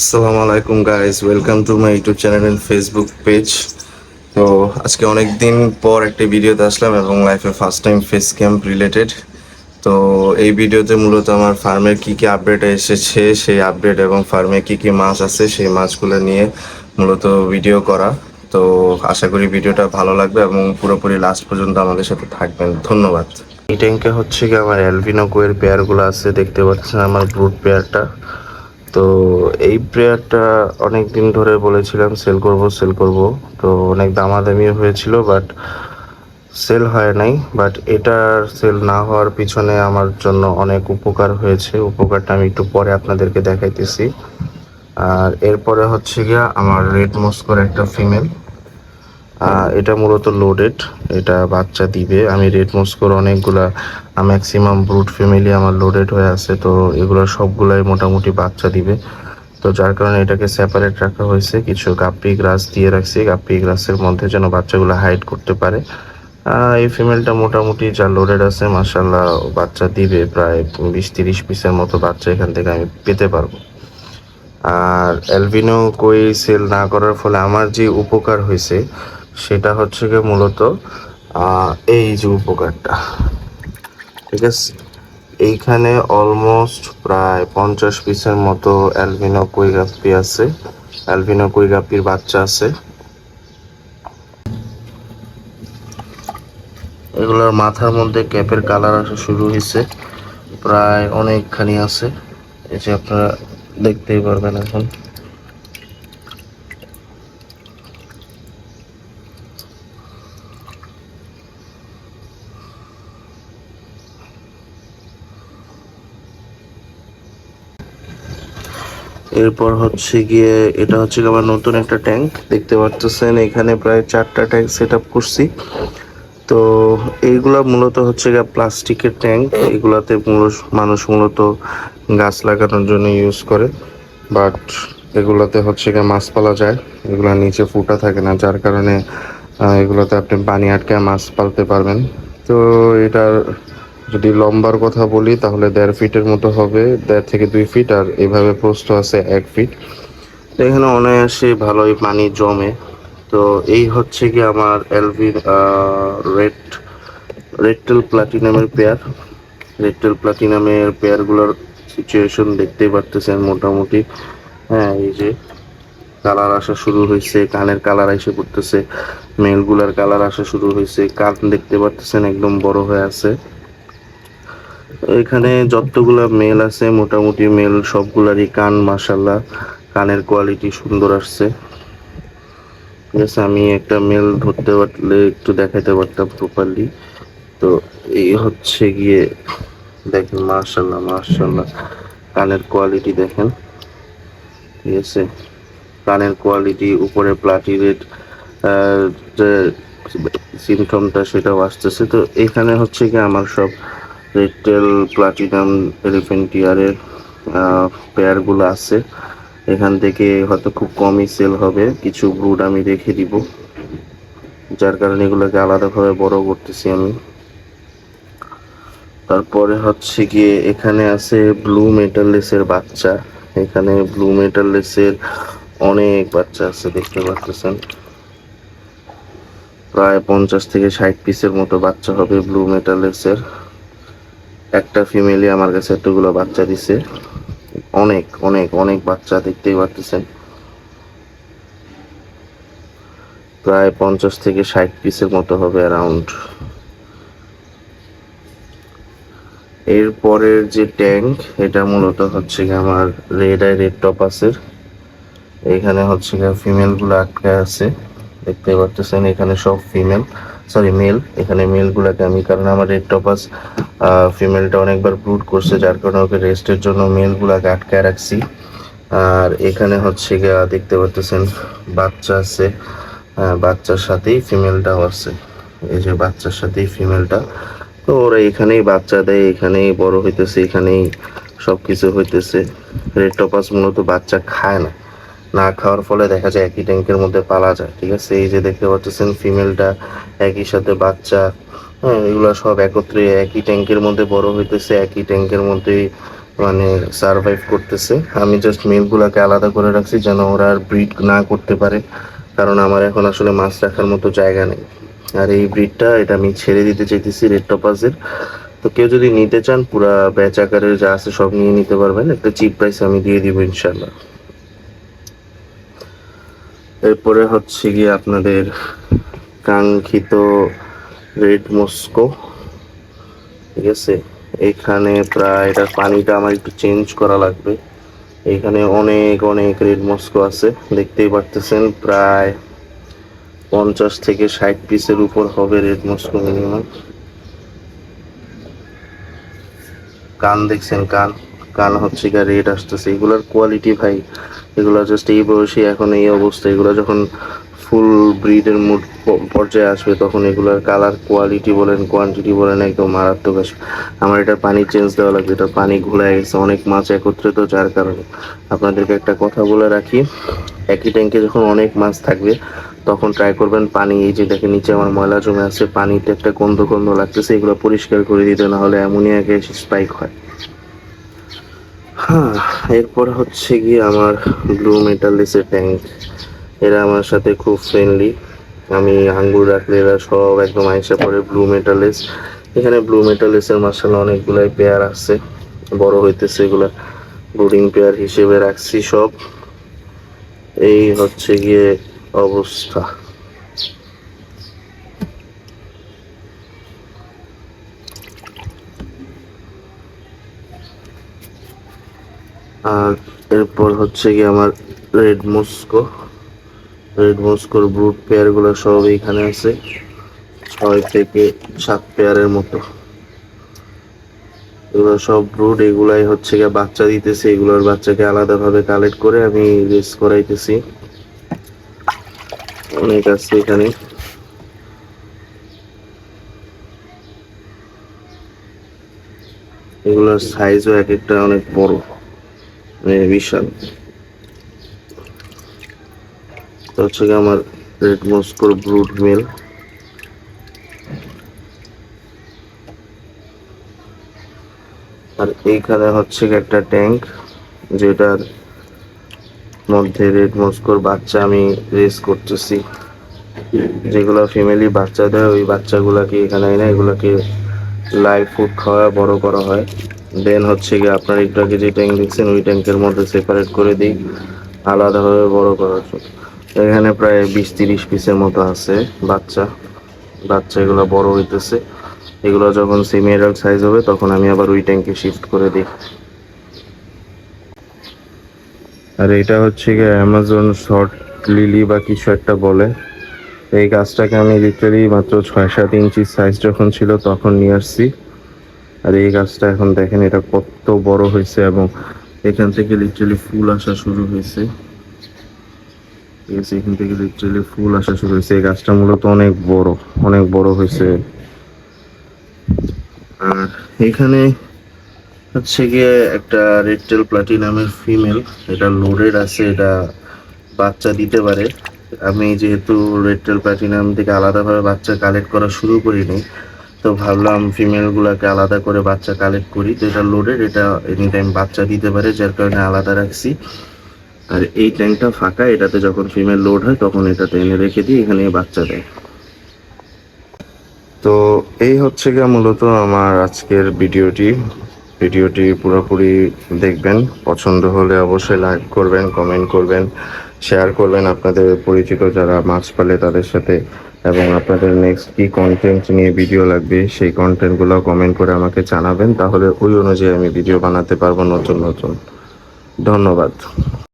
আসসালামু আলাইকুম guys welcome to my YouTube channel and Facebook page তো আজকে অনেক দিন পর একটা ভিডিওতে আসলাম এবং লাইফে first time face camp related তো এই ভিডিওতে মূলত আমার ফার্মের কী কী আপডেট এসেছে, সেই আপডেট এবং ফার্মে কী কী মাছ আছে, সেই মাছগুলো নিয়ে মূলত ভিডিও করা। তো আশা করি ভিডিওটা ভালো লাগবে এবং পুরোপুরি লাস্ট পর্যন্ত আমাদের সাথে থাকবেন। ধন্যবাদ। এই ট্যাঙ্কে হচ্ছে কি আমার অ্যালবিনো কোয়ের পেয়ারগুলো আছে, দেখতে পাচ্ছেন আমার ব্রুট পেয়ারটা তো এই প্রেয়ারটা অনেক দিন ধরে বলেছিলাম সেল করব সেল করব। তো অনেক দামাদামিও হয়েছিল বাট সেল হয় নাই। বাট এটার সেল না হওয়ার পিছনে আমার জন্য অনেক উপকার হয়েছে। উপকারটা আমি একটু পরে আপনাদেরকে দেখাইতেছি। আর এরপরে হচ্ছে গিয়া আমার রেড মস্কোর একটা ফিমেল এটা মূলত লোডেড এটা বাচ্চা দিবে। আমি রেড মস্কোর অনেকগুলা ম্যাক্সিমাম ব্রুট ফ্যামিলি আমার লোডেড হয়ে আছে, তো এগুলো সবগুলাই মোটামুটি বাচ্চা দিবে। তো যার কারণে এটাকে সেপারেট রাখা হয়েছে। কিছু গাপ্পি গ্রাস দিয়ে রাখছি, গাপ্পি গ্রাসের মধ্যে যেন বাচ্চাগুলো হাইড করতে পারে। এই ফিমেলটা মোটামুটি যা লোডেড আছে মাসাল্লাহ বাচ্চা দিবে প্রায় বিশ তিরিশ পিসের মতো বাচ্চা এখান থেকে আমি পেতে পারব। আর অ্যালবিনো কই সেল না করার ফলে আমার যে উপকার হয়েছে সেটা হচ্ছে গিয়ে মূলত এই যে উপকারটা। ঠিক আছে? এইখানে অলমোস্ট প্রায় পঞ্চাশ পিসের মতো অ্যালবিনো কই গাপ্পি আছে। অ্যালবিনো কই গাপ্পির বাচ্চা আছে। এগুলোর মাথার মধ্যে ক্যাপের কালার আসা শুরু হয়েছে। প্রায় অনেকখানি আছে। এই যে আপনারা দেখতেই পারবেন এখন। এরপর হচ্ছে গিয়ে এটা হচ্ছে আমার নতুন একটা ট্যাঙ্ক দেখতে পাচ্ছেন এখানে প্রায় চারটা ট্যাঙ্ক সেট করছি। তো এইগুলা মূলত হচ্ছে গিয়ে প্লাস্টিকের ট্যাঙ্ক এগুলাতে মানুষ মূলত গাছ লাগানোর জন্য ইউজ করে। বাট এগুলাতে হচ্ছে গিয়ে মাছ পালা যায়, এগুলা নিচে ফুটা থাকে না, যার কারণে এগুলোতে আপনি পানি আটকে মাছ পালতে পারবেন। তো এটার যদি লম্বার কথা বলি, তাহলে দেড় ফিটের মতো হবে। দেড় থেকে দুই ফিট, আর এইভাবে প্রস্থ আছে এক ফিট। তো এখানে অনায়াসে ভালোই পানি জমে। তো এই হচ্ছে কি আমার এলভি রেড রেডটেল প্লাটিনামের পেয়ার রেডটেল প্লাটিনামের পেয়ারগুলোর সিচুয়েশন দেখতেই পারতেছেন মোটামুটি। হ্যাঁ এই যে কালার আসা শুরু হয়েছে, কানের কালার এসে পড়তেছে মেলগুলার কালার আসা শুরু হয়েছে, কান দেখতে পারতেছেন, একদম বড় হয়ে আছে। এখানে যতগুলা মেল আছে, মোটামুটি মেল সবগুলারই কান মাসাল্লাহ কানের কোয়ালিটি সুন্দর আসছে। ঠিক আছে, আমি একটা মেল ধরতে পারলে একটু দেখাতে পারতাম প্রপারলি তো এই হচ্ছে গিয়ে, দেখেন মাশাল্লাহ মাশাল্লাহ কানের কোয়ালিটি দেখেন। ঠিক আছে? কানের কোয়ালিটি উপরে প্লাটি রেড যে সিমটমটা সেটাও আসতেছে। তো এখানে হচ্ছে কি আমার সব রেডটেল প্লাটিনাম এলিফেন্টিয়ারের পেয়ারগুলো আছে। এখান থেকে হয়তো খুব কমই সেল হবে। কিছু ব্রুড আমি রেখে দিব। যার কারণে এগুলোকে আলাদাভাবে বড় করতেছি আমি। তারপরে হচ্ছে গিয়ে এখানে আছে ব্লু মেটাললেসের বাচ্চা। এখানে ব্লু মেটাললেসের অনেক বাচ্চা আছে, দেখতে পাচ্ছেন। প্রায় পঞ্চাশ থেকে ষাট পিসের মতো বাচ্চা হবে ব্লু মেটাললেসের একটা ফিমেলি আমার কাছে এতগুলো বাচ্চা দিছে। অনেক অনেক অনেক বাচ্চা দেখতেই পারতেছেন। প্রায় পঞ্চাশ থেকে ষাট পিসের মতো হবে অ্যারাউন্ড এরপরের যে ট্যাঙ্ক এটা মূলত হচ্ছে আমার রেড আই রেড টপাসের এখানে হচ্ছে গিয়ে ফিমেলগুলো আটকে আছে। দেখতে পারতেছেন, এখানে সব ফিমেল সরি মেল এখানে মেল গুলাকে আমি, কারণ আমার রেড টপাস ফিমেলটা অনেকবার ব্রুড করছে, যার কারণে ওকে রেস্টের জন্য মেল গুলাকে আটকায় রাখছি। আর এখানে হচ্ছে গিয়া দেখতে পারতেছেন বাচ্চা আছে বাচ্চার সাথেই ফিমেলটাও আছে এই যে বাচ্চার সাথেই ফিমেলটা তো ওরা এখানেই বাচ্চা দেয়, এখানেই বড় হইতেছে, এখানেই সবকিছু হইতেছে। রেড টপাস মূলত বাচ্চা খায় না। না খাওয়ার ফলে দেখা যায় একই ট্যাঙ্কের মধ্যে পালা যায়, ঠিক আছে? এই যে দেখতে পাচ্ছেন ফিমেলটা একই সাথে বাচ্চা হ্যাঁ এগুলো সব একত্রে একই ট্যাঙ্কের মধ্যে বড় হইতেছে, একই ট্যাঙ্কের মধ্যেই মানে সারভাইভ করতেছে। আমি জাস্ট মেলগুলোকে আলাদা করে রাখছি যেন ওরা আর ব্রিড না করতে পারে, কারণ আমার এখন আসলে মাছ রাখার মতো জায়গা নেই। আর এই ব্রিডটা এটা আমি ছেড়ে দিতে চাইতেছি রেড টপাসের তো কেউ যদি নিতে চান, পুরা ব্যাচ আকারের যা আছে সব নিয়ে নিতে পারবেন। একটা চিপ প্রাইস আমি দিয়ে দিব ইনশাল্লাহ এরপরে হচ্ছে গিয়ে আপনাদের কাঙ্ক্ষিত রেড মস্কো, ঠিক আছে? এখানে প্রায় এটা পানিটা আমার একটু চেঞ্জ করা লাগবে। এখানে অনেক অনেক রেড মস্কো আছে, দেখতেই পারতেছেন, প্রায় পঞ্চাশ থেকে ষাট পিসের উপর হবে রেড মস্কো মিনিমাম। কান দেখছেন, কান? কান হচ্ছে গিয়ে রেড আসতেছে। এগুলোর কোয়ালিটি ভাই এগুলো জাস্ট এই বয়সে এখন এই অবস্থা, এগুলো যখন ফুল ব্রিডের মুড পর্যায়ে আসবে তখন এগুলোর কালার কোয়ালিটি বলেন কোয়ান্টিটি বলেন একদম মারাত্মক আসবে। আমার এটা পানি চেঞ্জ দেওয়া লাগবে, এটা পানি ঘোলায় গেছে, অনেক মাছ একত্রিত যার কারণে। আপনাদেরকে একটা কথা বলে রাখি, একই ট্যাঙ্কে যখন অনেক মাছ থাকবে, তখন ট্রাই করবেন পানি, এই যে দেখেন নিচে আমার ময়লা জমে আছে, পানিতে একটা গন্ধ গন্ধ লাগতেছে, এগুলো পরিষ্কার করে দিতে না হলে গ্যাস স্পাইক হয়। হ্যাঁ এরপর হচ্ছে গিয়ে আমার ব্লু মেটালিসের ট্যাঙ্ক এরা আমার সাথে খুব ফ্রেন্ডলি আমি আঙ্গুর রাখলে এরা সব একদম আইসা পড়ে ব্লু মেটালিস এখানে ব্লু মেটালিসের মার্শাল অনেকগুলাই পেয়ার আছে। বড় হইতেছে এগুলা। ব্রুডিং পেয়ার হিসেবে রাখছি সব। এই হচ্ছে গিয়ে অবস্থা। আর এরপর হচ্ছে কি আমার রেড মস্কো, রেড মস্কোর ব্রুড পেয়ারগুলো সব এইখানে আছে। ছয় থেকে সাত পেয়ারের মতো। এগুলো সব ব্রুড এগুলাই হচ্ছে গিয়ে বাচ্চা দিতেছে, এগুলোর বাচ্চাকে আলাদাভাবে কালেক্ট করে আমি রেস করাইতেছি। অনেক আছে এখানে। এগুলোর সাইজও এক একটা অনেক বড়। বিশাল তো হচ্ছে আমার রেড মস্কোর ব্রুড মেল। আর এইখানে হচ্ছে গিয়ে একটা ট্যাঙ্ক, যেটার মধ্যে রেড মস্কোর বাচ্চা আমি রেস করতেছি। যেগুলো ফ্যামিলি বাচ্চা দেয়, ওই বাচ্চাগুলাকে এখানে এনে এগুলাকে লাইভ ফুড খাওয়া বড় করা হয়। দেন হচ্ছে গিয়ে আপনার আগে যে ট্যাঙ্ক দেখছেন, ওই ট্যাঙ্কের মধ্যে সেপারেট করে দিই। আলাদাভাবে বড় করার জন্য। এখানে প্রায় বিশ তিরিশ পিসের মতো আছে বাচ্চা। বাচ্চা এগুলো বড় হইতেছে। এগুলো যখন সেমি অ্যাডাল্ট সাইজ হবে, তখন আমি আবার ওই ট্যাঙ্কে শিফট করে দিই। আর এটা হচ্ছে গিয়ে অ্যামাজন শর্ট লিলি বা কিছু একটা বলে। এই গাছটাকে আমি লিটারালি মাত্র ছয় সাত ইঞ্চি সাইজ যখন ছিল, তখন নিয়ে আসছি। আর এই গাছটা এখন দেখেন এটা কত বড় হয়েছে এবং এখান থেকে লিটারালি ফুল আসা শুরু হয়েছে। ঠিক আছে এখান থেকে লিটারালি ফুল আসা শুরু হয়েছে। এই গাছটা মূলত অনেক বড় অনেক বড় হয়েছে। আর এখানে হচ্ছে গিয়ে একটা রেডটেল প্লাটিনামের ফিমেল এটা লোডেড আছে, এটা বাচ্চা দিতে পারে। আমি যেহেতু রেডটেল প্লাটিনাম থেকে আলাদাভাবে বাচ্চা কালেক্ট করা শুরু করিনি তো ভাবলাম ফিমেলগুলোকে আলাদা করে বাচ্চা কালেক্ট করি, তো এটা লোডেড এটা এনি টাইম বাচ্চা দিতে পারে, যার কারণে আলাদা রাখছি। আর এই ট্যাঙ্কটা ফাঁকা, এটাতে যখন ফিমেল লোড হয়, তখন এটাতে এনে রেখে দিই, এখানে বাচ্চা দেয়। তো এই হচ্ছে গিয়ে মূলত আমার আজকের ভিডিওটি। ভিডিওটি পুরোপুরি দেখবেন, পছন্দ হলে অবশ্যই লাইক করবেন কমেন্ট করবেন শেয়ার করবেন। আপনাদের পরিচিত যারা মাছ পালে তাদের সাথে এবং আপনাদের নেক্সট কি কন্টেন্ট নিয়ে ভিডিও লাগবে, সেই কন্টেন্টগুলো কমেন্ট করে আমাকে জানাবেন, তাহলে ওই অনুযায়ী আমি ভিডিও বানাতে পারব নতুন নতুন। ধন্যবাদ।